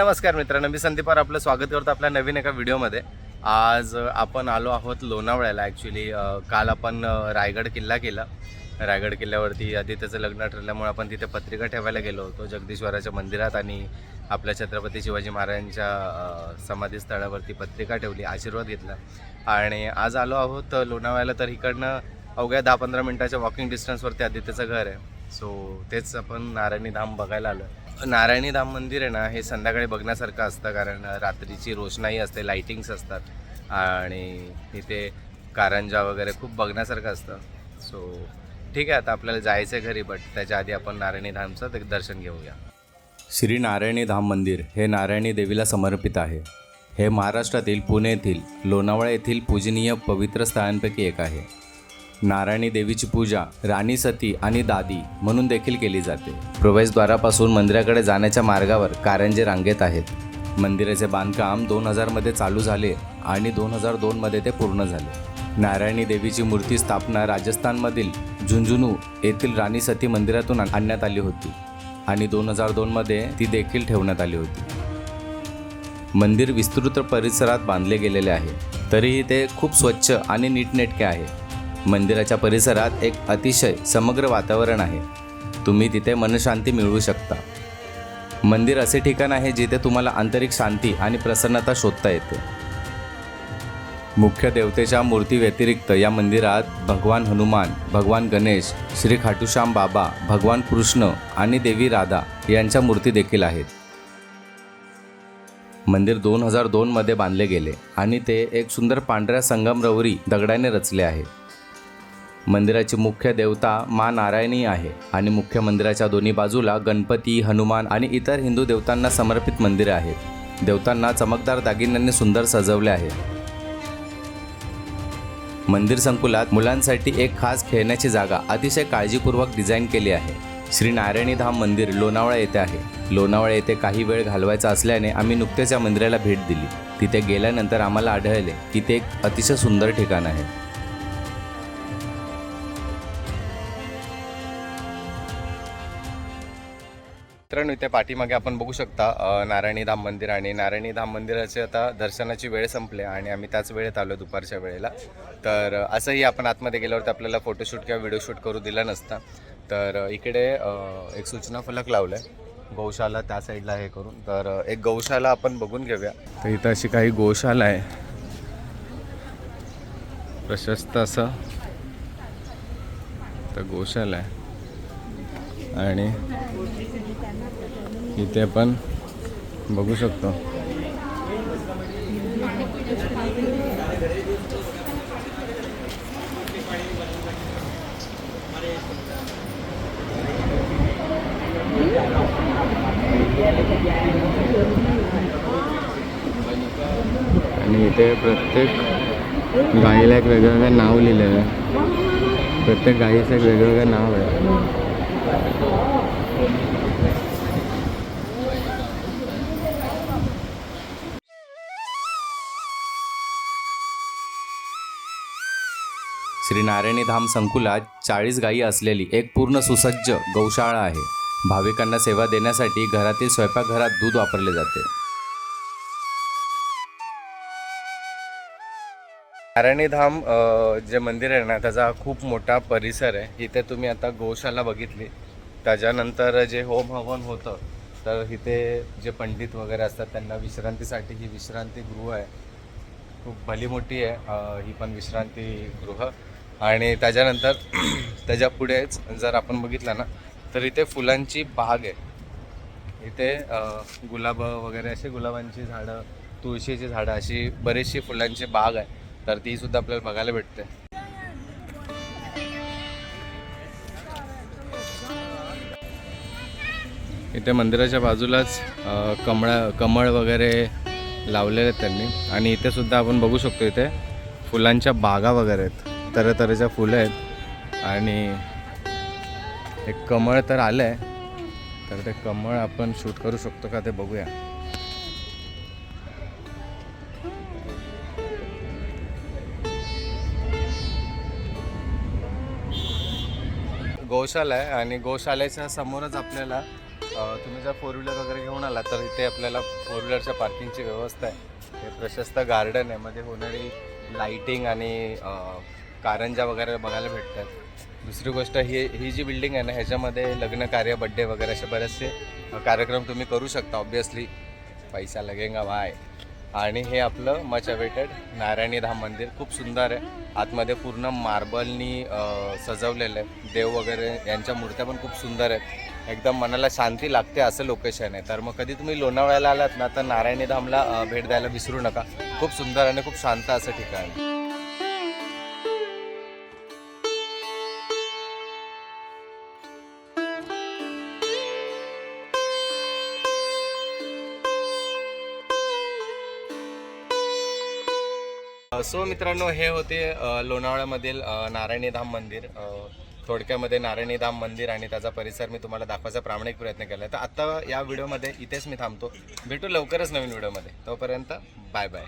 नमस्कार मित्रांनो मी संदीपार आपलं स्वागत करतो आपल्या नवीन एका व्हिडिओमध्ये. आज आपण आलो आहोत लोणावळ्याला. ॲक्च्युली काल आपण रायगड किल्ला केला. रायगड किल्ल्यावरती आदित्यचं लग्न ठरल्यामुळे आपण तिथे पत्रिका ठेवायला गेलो होतो जगदीश्वराच्या मंदिरात. आणि आपल्या छत्रपती शिवाजी महाराजांच्या समाधीस्थळावरती पत्रिका ठेवली आशीर्वाद घेतला. आणि आज आलो आहोत लोणावळ्याला तर इकडनं अवघ्या दहा पंधरा मिनटाच्या वॉकिंग डिस्टन्सवरती आदित्यचं घर आहे. सो तेच आपण नारायणी धाम बघायला आलो नारायणी धाम मंदिर आहे ना हे संध्याकाळी बघण्यासारखं असतं कारण रात्रीची रोषणाई असते लाईटिंग्स असतात आणि इथे कारंजा वगैरे खूप बघण्यासारखं असतं. सो ठीक आहे आता आपल्याला जायचं आहे घरी बट त्याच्या आधी आपण नारायणी धामचं ते दर्शन घेऊया. श्री नारायणी धाम मंदिर हे नारायणी देवीला समर्पित आहे. हे महाराष्ट्रातील पुणे येथील लोणावळा येथील पूजनीय पवित्र स्थळांपैकी एक आहे. नारायणी देवीची पूजा राणी सती आणि दादी म्हणून देखील केली जाते. प्रवेशद्वारापासून मंदिराकडे जाण्याच्या मार्गावर कारंजे रांगेत आहेत. मंदिराचे बांधकाम दोन हजारमध्ये चालू झाले आणि दोन हजार दोनमध्ये ते पूर्ण झाले. नारायणी देवीची मूर्ती स्थापना राजस्थानमधील झुंझुनू येथील राणी सती मंदिरातून आणण्यात आली होती आणि दोन हजार दोनमध्ये ती देखील ठेवण्यात आली होती. मंदिर विस्तृत परिसरात बांधले गेलेले आहे. तरीही ते खूप स्वच्छ आणि नीटनेटके आहे. मंदिराच्या परिसरात एक अतिशय समग्र वातावरण आहे. तुम्ही तिथे मनशांती मिळवू शकता. मंदिर असे ठिकाण आहे जिथे तुम्हाला आंतरिक शांती आणि प्रसन्नता शोधता येते. मुख्य देवतेच्या मूर्ती व्यतिरिक्त या मंदिरात भगवान हनुमान भगवान गणेश श्री खाटूश्याम बाबा भगवान कृष्ण आणि देवी राधा यांच्या मूर्ती देखील आहेत. मंदिर दोन हजार दोनमध्ये बांधले गेले आणि ते एक सुंदर पांढऱ्या संगमरवरी दगडाने रचले आहे. मंदिराची मुख्य देवता मा नारायणी आहे आणि मुख्य मंदिराच्या दोन्ही बाजूला गणपती हनुमान आणि इतर हिंदू देवतांना समर्पित मंदिरे आहेत. देवतांना चमकदार दागिन्यांनी सुंदर सजवले आहे मंदिर संकुलात मुलांसाठी एक खास खेळण्याची जागा अतिशय काळजीपूर्वक डिझाईन केली आहे. श्री नारायणी धाम मंदिर लोणावळा येथे आहे. लोणावळा येथे काही वेळ घालवायचा असल्याने आम्ही नुकतेच या मंदिराला भेट दिली. तिथे गेल्यानंतर आम्हाला आढळले की ते एक अतिशय सुंदर ठिकाण आहे. मित्रांनो इथे पाठीमागे आपण बघू शकता नारायणी धाम मंदिर आणि नारायणी धाम मंदिराचे आता दर्शनाची वेळ संपले आणि आम्ही त्याच वेळेत आलो दुपारच्या वेळेला. तर असंही आपण आतमध्ये गेल्यावरती आपल्याला फोटोशूट किंवा व्हिडिओ शूट करू दिला नसता. तर इकडे एक सूचना फलक लावलं आहे गौशाला त्या साईडला हे करून. तर एक गौशाला आपण बघून घेऊया. तर इथं अशी काही गोशाला आहे. प्रशस्त असं. तर गोशाला आहे. आणि इथे आपण बघू शकतो. आणि इथे प्रत्येक गाईला एक वेगवेगळं नाव लिहिलेलं आहे. प्रत्येक गाईचं एक वेगवेगळं नाव आहे. श्री नारायणी धाम संकुलात चाळीस गायी असलेली एक पूर्ण सुसज्ज गौशाळा आहे. भाविकांना सेवा देण्यासाठी घरातील स्वयंपाकघरात दूध वापरले जाते. नारायणी धाम जे मंदिर आहे ना त्याचा खूप मोठा परिसर आहे. इथे तुम्ही आता गोशाला बघितली. त्याच्यानंतर जे होम हवन होतं तर इथे जे पंडित वगैरे असतात त्यांना विश्रांतीसाठी ही विश्रांतीगृह आहे. खूप भली मोठी आहे ही पण विश्रांतीगृह आणि त्याच्यानंतर त्याच्या पुढेच जर आपण बघितलं ना तर इथे फुलांची बाग आहे. इथे गुलाब वगैरे असे गुलाबांची झाडं तुळशीची झाडं अशी बरीचशी फुलांची बाग आहे. तर ती सुद्धा आपल्याला बघायला भेटते. इथे मंदिराच्या बाजूलाच कमळा कमळ वगैरे लावलेले आहेत त्यांनी. आणि इथे सुद्धा आपण बघू शकतो इथे फुलांच्या बागा वगैरे आहेत. तऱ्हेच्या फुलं आहेत. आणि एक कमळ तर आलं आहे तर ते कमळ आपण शूट करू शकतो का ते बघूया. गौशाला आहे आणि गोशालेच्या समोरच आपल्याला तुम्ही जर फोर व्हीलर वगैरे घेऊन आला तर इथे आपल्याला फोर व्हीलरच्या पार्किंगची व्यवस्था आहे. हे प्रशस्त गार्डन आहे. मध्ये होणारी लाईटिंग आणि कारंजा वगैरे बघायला भेटतात. दुसरी गोष्ट ही ही जी बिल्डिंग आहे ना ह्याच्यामध्ये लग्न कार्य बड्डे वगैरे असे बरेचसे कार्यक्रम तुम्ही करू शकता ऑब्वियसली पैसा लगेंगा वाय आणि हे आपलं मच अवेटेड नारायणी धाम मंदिर. खूप सुंदर आहे. आतमध्ये पूर्ण मार्बलनी सजवलेलं आहे. देव वगैरे यांच्या मूर्त्या पण खूप सुंदर आहेत. एकदम मनाला शांती लागते असं लोकेशन आहे. तर मग कधी तुम्ही लोणावळ्याला आलात ना तर नारायणी धामला भेट द्यायला विसरू नका. खूप सुंदर आणि खूप शांत असं ठिकाण सो मित्रांनो हे होते लोणावळ्यामधील नारायणी धाम मंदिर. थोडक्यामध्ये नारायणी धाम मंदिर आणि त्याचा परिसर मी तुम्हाला दाखवायचा प्रामाणिक प्रयत्न केला तर आत्ता या व्हिडिओमध्ये इथेच मी थांबतो. भेटू लवकरच नवीन व्हिडिओमध्ये. तोपर्यंत बाय बाय